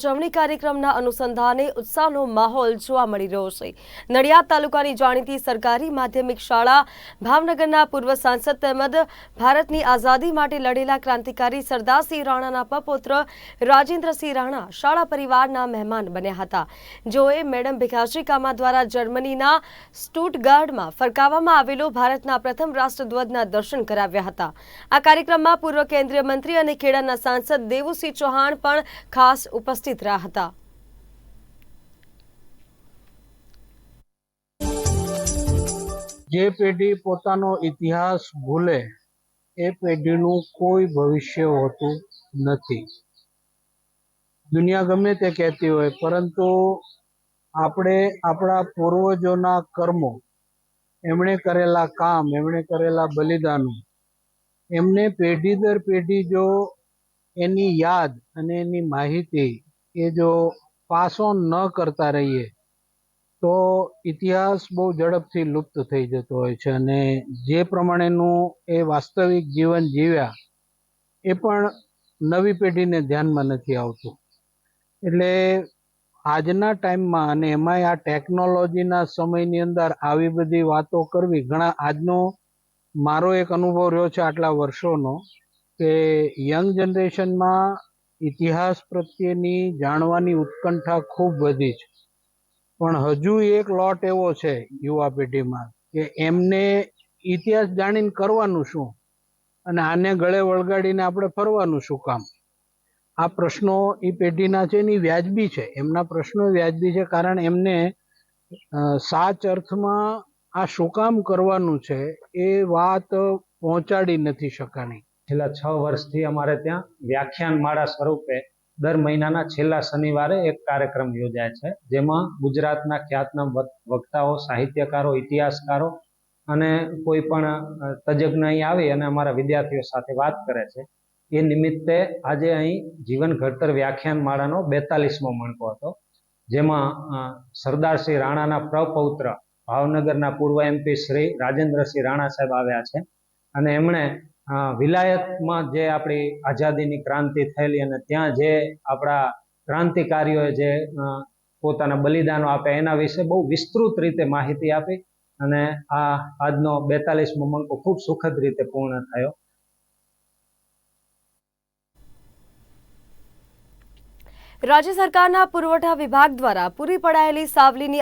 ઉજવણી કાર્યક્રમના અનુસંધાને ઉત્સાહનો માહોલ જોવા મળી રહ્યો છે. નડિયાદ તાલુકાની જાણીતી સરકારી માધ્યમિક શાળા ભાવનગરના પૂર્વ સાંસદ તેમજ ભારતની આઝાદી માટે લડેલા ક્રાંતિકારી સરદારસિંહ રાણાના પપૌત્ર રાજેન્દ્રસિંહ રાણા શાળા પરિવારના મહેમાન બન્યા હતા. જેઓએ મેડમ ભીખાજી કામા દ્વારા જર્મનીના સ્ટુટગાર્ડમાં ફરકાવવામાં આવેલો ભારતના પ્રથમ રાષ્ટ્રધ્વજના દર્શન કરાવ્યા હતા. આ કાર્યક્રમમાં પૂર્વ કેન્દ્રીય મંત્રી અને ખેડાના સાંસદ દેવુસિંહ ચૌહાણ પણ ખાસ ઉપસ્થિત રહ્યા હતા. જે પેઢી પોતાનો ઇતિહાસ ભૂલે, એ પેઢીનું કોઈ ભવિષ્ય હોતું નથી. દુનિયા ગમે તે કહેતી હોય, પરંતુ આપણે આપણા પૂર્વજોના કર્મો, એમણે કરેલા કામ, એમણે કરેલા બલિદાનો, એમને પેઢી દર પેઢી જો એની યાદ અને એની માહિતી એ જો પાસ ઓન ન કરતા રહીએ, તો ઇતિહાસ બહુ ઝડપથી લુપ્ત થઈ જતો હોય છે અને જે પ્રમાણેનું એ વાસ્તવિક જીવન જીવ્યા, એ પણ નવી પેઢીને ધ્યાનમાં નથી આવતું. એટલે આજના ટાઈમમાં અને એમાંય આ ટેકનોલોજીના સમયની અંદર આવી બધી વાતો કરવી, ઘણા આજનો મારો એક અનુભવ રહ્યો છે આટલા વર્ષોનો, કે યંગ જનરેશનમાં ઇતિહાસ પ્રત્યેની જાણવાની ઉત્કંઠા ખૂબ વધી છે. પણ હજુ એક લોટ એવો છે યુવા પેઢીમાં કે એમને ઇતિહાસ જાણીને કરવાનું શું? અને આને ગળે વળગાડીને આપણે ફરવાનું શું કામ? આ પ્રશ્નો એ પેઢીના છે એની વ્યાજબી છે. એમના પ્રશ્નો વ્યાજબી છે કારણ એમને સાચ અર્થમાં આ શું કામ કરવાનું છે એ વાત પહોંચાડી નથી શકાણી છેલ્લા છ વર્ષથી અમારે ત્યાં વ્યાખ્યાન માળા સ્વરૂપે દર મહિનાના છેલ્લા શનિવારે એક કાર્યક્રમ યોજાય છે જેમાં ગુજરાતના ખ્યાતનામ વક્તાઓ સાહિત્યકારો ઇતિહાસકારો અને કોઈ પણ તજજ્ઞ અહીં આવી અને અમારા વિદ્યાર્થીઓ સાથે વાત કરે છે. એ નિમિત્તે આજે અહીં જીવન ઘડતર વ્યાખ્યાન માળાનો બેતાલીસમો મણકો હતો જેમાં અ, સરદારસિંહ રાણાના પ્રપૌત્ર ભાવનગરના પૂર્વ એમપી શ્રી રાજેન્દ્રસિંહ રાણા સાહેબ આવ્યા છે અને એમણે વિલાયતમાં જે આપણી આઝાદીની ક્રાંતિ થયેલી અને ત્યાં જે આપણા ક્રાંતિકારીઓએ જે પોતાના બલિદાનો આપ્યા, એના વિશે બહુ વિસ્તૃત રીતે માહિતી આપી અને આ આજનો બેતાલીસમો મંકો ખૂબ સુખદ રીતે પૂર્ણ થયો. રાજ્ય સરકારના પુરવઠા વિભાગ દ્વારા પૂરી પડાયેલી સાવલીની